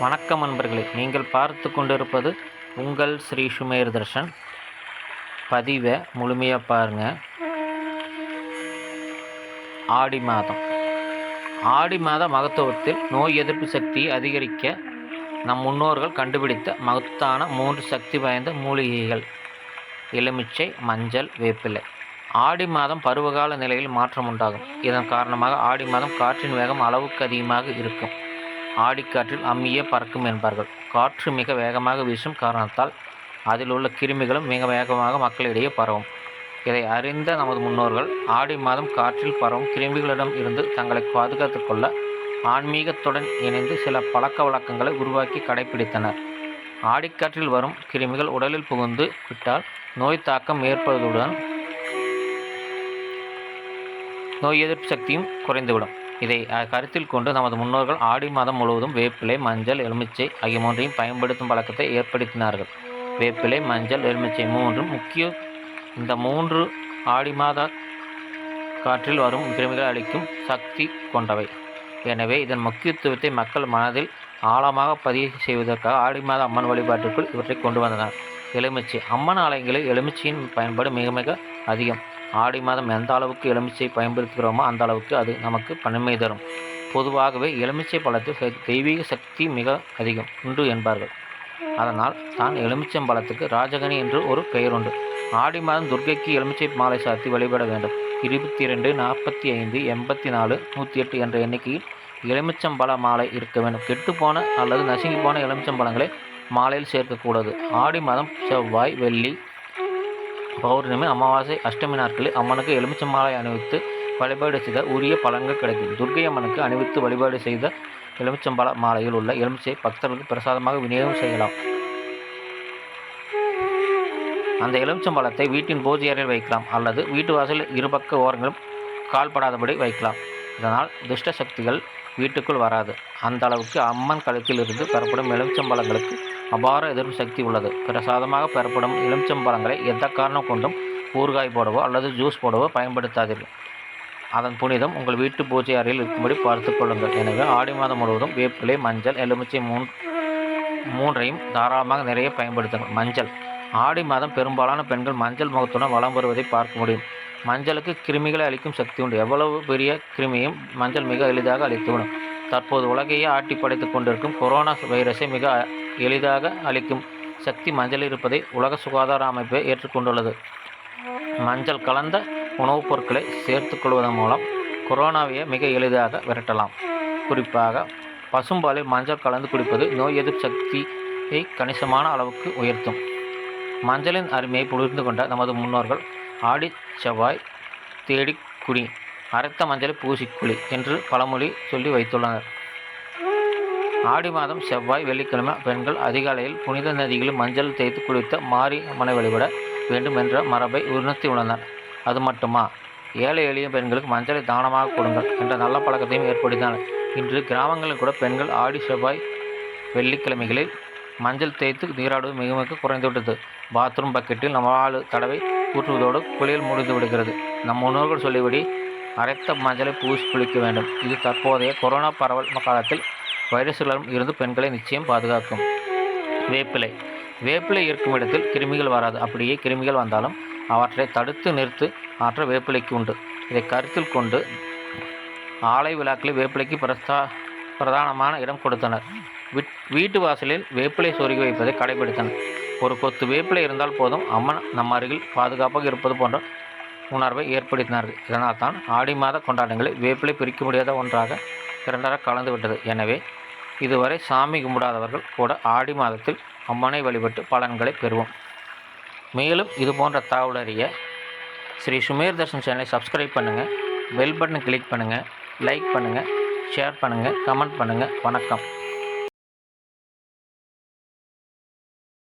வணக்கம் நண்பர்களே. நீங்கள் பார்த்து கொண்டிருப்பது உங்கள் ஸ்ரீ சுமேர் தர்ஷன். பதிவை முழுமையாக பாருங்கள் ஆடி மாதம். ஆடி மாத மகத்துவத்தில் நோய் எதிர்ப்பு சக்தியை அதிகரிக்க நம் முன்னோர்கள் கண்டுபிடித்த மகத்தான மூன்று சக்தி வாய்ந்த மூலிகைகள். எலுமிச்சை மஞ்சள் வேப்பிலை. ஆடி மாதம் பருவகால நிலையில் மாற்றம் உண்டாகும். இதன் காரணமாக ஆடி மாதம் காற்றின் வேகம் அளவுக்கு அதிகமாக இருக்கும். ஆடிக்காற்றில் அம்மியே பறக்கும் என்பார்கள். காற்று மிக வேகமாக வீசும் காரணத்தால் அதில் உள்ள கிருமிகளும் மிக வேகமாக மக்களிடையே பரவும். இதை அறிந்த நமது முன்னோர்கள் ஆடி மாதம் காற்றில் பரவும் கிருமிகளிடம் இருந்து தங்களை பாதுகாத்துக் கொள்ள ஆன்மீகத்துடன் இணைந்து சில பழக்க வழக்கங்களை உருவாக்கி கடைபிடித்தனர் ஆடிக்காற்றில் வரும் கிருமிகள் உடலில் புகுந்து விட்டால் நோய் தாக்கம் ஏற்படுவதுடன் நோய் எதிர்ப்பு சக்தியும் குறைந்துவிடும். இதை கருத்தில் கொண்டு நமது முன்னோர்கள் ஆடி மாதம் முழுவதும் வேப்பிலை மஞ்சள் எலுமிச்சை ஆகிய மூன்றையும் பயன்படுத்தும் பழக்கத்தை ஏற்படுத்தினார்கள். வேப்பிலை மஞ்சள் எலுமிச்சை மூன்றும் முக்கிய இந்த மூன்று ஆடி மாத காற்றில் வரும் கிருமிகள் அளிக்கும் சக்தி கொண்டவை. எனவே இதன் முக்கியத்துவத்தை மக்கள் மனதில் ஆழமாக பதிவு செய்வதற்காக ஆடி மாத அம்மன் வழிபாட்டிற்குள் இவற்றை கொண்டு வந்தனர். எலுமிச்சை. அம்மன் ஆலயங்களில் எலுமிச்சையின் பயன்பாடு மிக மிக அதிகம். ஆடி மாதம் எந்த அளவுக்கு எலுமிச்சை பயன்படுத்துகிறோமோ அந்த அளவுக்கு அது நமக்கு பன்மை தரும். பொதுவாகவே எலுமிச்சை பழத்தில் தெய்வீக சக்தி மிக அதிகம். உண்டு என்பார்கள். அதனால் தான் எலுமிச்சம்பழத்துக்கு ராஜகனி என்று ஒரு பெயர் உண்டு. ஆடி மாதம் துர்க்கைக்கு எலுமிச்சை மாலை சாத்தி வழிபட வேண்டும். இருபத்தி ரெண்டு நாற்பத்தி ஐந்து எண்பத்தி நாலு நூற்றி எட்டு என்ற எண்ணிக்கையில் எலுமிச்சம்பழ மாலை இருக்க வேண்டும். கெட்டுப்போன அல்லது நசுங்கி போன எலுமிச்சம்பழங்களை மாலையில் சேர்க்கக்கூடாது. ஆடி மாதம் செவ்வாய் வெள்ளி பௌர்ணமி அமாவாசை அஷ்டமி நாட்களில் அம்மனுக்கு எலுமிச்சம் மாலை அணிவித்து வழிபாடு செய்த உரிய பலன்கள் கிடைக்கும். துர்க்கை அம்மனுக்கு அணிவித்து வழிபாடு செய்த எலுமிச்சம்பழ மாலையில் உள்ள எலுமிச்சை பக்தர்களுக்கு பிரசாதமாக விநியோகம் செய்யலாம். அந்த எலுமிச்சம்பழத்தை வீட்டின் பூஜை அறையில் வைக்கலாம் அல்லது வீட்டு வாசலில் இருபக்க ஓரங்களும் கால்படாதபடி வைக்கலாம். இதனால் துஷ்ட சக்திகள் வீட்டுக்குள் வராது. அந்த அளவுக்கு அம்மன் கழுத்தில் இருந்து பெறப்படும் எலுமிச்சம்பழங்களுக்கு அபார எதிர்ப்பு சக்தி உள்ளது. பிரசாதமாக பெறப்படும் எலுமிச்சம்பழங்களை எந்த காரணம் கொண்டும் ஊறுகாய் போடவோ அல்லது ஜூஸ் போடவோ பயன்படுத்தாதீர்கள். அதன் புனிதம் உங்கள் வீட்டு பூஜை அறையில் இருக்கும்படி பார்த்து கொள்ளுங்கள். எனவே ஆடி மாதம் முழுவதும் வேப்பிலை மஞ்சள் எலுமிச்சை மூன் மூன்றையும் தாராளமாக நிறைய பயன்படுத்துங்கள். மஞ்சள். ஆடி மாதம் பெரும்பாலான பெண்கள் மஞ்சள் முகத்துடன் வலம் வருவதை பார்க்க முடியும். மஞ்சளுக்கு கிருமிகளை அளிக்கும் சக்தி உண்டு. எவ்வளவு பெரிய கிருமியும் மஞ்சள் மிக எளிதாக அளித்துவிடும் தற்போது உலகையே ஆட்டி படைத்துக் கொண்டிருக்கும் கொரோனா வைரஸை மிக எளிதாக அளிக்கும் சக்தி மஞ்சள் இருப்பதை உலக சுகாதார அமைப்பு ஏற்றுக்கொண்டுள்ளது. மஞ்சள் கலந்த உணவுப் பொருட்களை சேர்த்துக்கொள்வதன் மூலம் கொரோனாவை மிக எளிதாக விரட்டலாம். குறிப்பாக பசும்பாலில் மஞ்சள் கலந்து குடிப்பது நோய் எதிர்ப்பு சக்தியை கணிசமான அளவுக்கு உயர்த்தும். மஞ்சளின் அருமையை புரிந்து கொண்ட நமது முன்னோர்கள் ஆடி செவ்வாய் தேடி குடி அரைத்த மஞ்சளை பூசிக்குழி என்று பழமொழி சொல்லி வைத்துள்ளனர். ஆடி மாதம் செவ்வாய் வெள்ளிக்கிழமை பெண்கள் அதிகாலையில் புனித நதிகளில் மஞ்சள் தேய்த்து குளித்த மாரி அம்மனை வழிபட வேண்டும் என்ற மரபை உணர்த்தியுள்ளனர் அது மட்டுமா? ஏழை எளிய பெண்களுக்கு மஞ்சளை தானமாக கொடுங்கள் என்ற நல்ல பழக்கத்தையும் ஏற்படுத்தினர் இன்று கிராமங்களில் கூட பெண்கள் ஆடி செவ்வாய் வெள்ளிக்கிழமைகளில் மஞ்சள் தேய்த்து நீராடுவது மிக மிக குறைந்துவிட்டது. பாத்ரூம் பக்கெட்டில் நாலு தடவை ஊற்றுவதோடு குளியல் முடிந்து விடுகிறது. நம் முன்னோர்கள் சொல்லிபடி அரைத்த மஞ்சளை பூசி குளிக்க வேண்டும். இது தற்போதைய கொரோனா பரவல் காலத்தில் வைரஸ்களிடம் இருந்து பெண்களை நிச்சயம் பாதுகாக்கும். வேப்பிலை. வேப்பிலை இருக்கும் இடத்தில் கிருமிகள் வராது. அப்படியே கிருமிகள் வந்தாலும் அவற்றை தடுத்து நிறுத்து ஆற்ற வேப்பிலைக்கு உண்டு. இதை கருத்தில் கொண்டு ஆலை விழாக்களில் வேப்பிலைக்கு பிரஸ்தா பிரதானமான இடம் கொடுத்தனர். வீட்டு வாசலில் வேப்பிலை சொருகி வைப்பதை கடைபிடித்தனர் ஒரு கொத்து வேப்பிலை இருந்தால் போதும் அம்மன் நம் அருகில் பாதுகாப்பாக இருப்பது போன்ற உணர்வை ஏற்படுத்தினார்கள். இதனால் தான் ஆடி மாத கொண்டாட்டங்களில் வேப்பிலை பிரிக்க முடியாத ஒன்றாக இரண்டர கலந்து விட்டது எனவே இதுவரை சாமி கும்பிடாதவர்கள் கூட ஆடி மாதத்தில் அம்மனை வழிபட்டு பலன்களை பெறுவோம். மேலும் இது போன்ற தகவல் அறிய ஸ்ரீ சுமேர் தர்ஷன் சேனலை சப்ஸ்கிரைப் பண்ணுங்கள் பெல் பட்டனை கிளிக் பண்ணுங்கள் லைக் பண்ணுங்கள் ஷேர் பண்ணுங்கள் கமெண்ட் பண்ணுங்கள் வணக்கம்.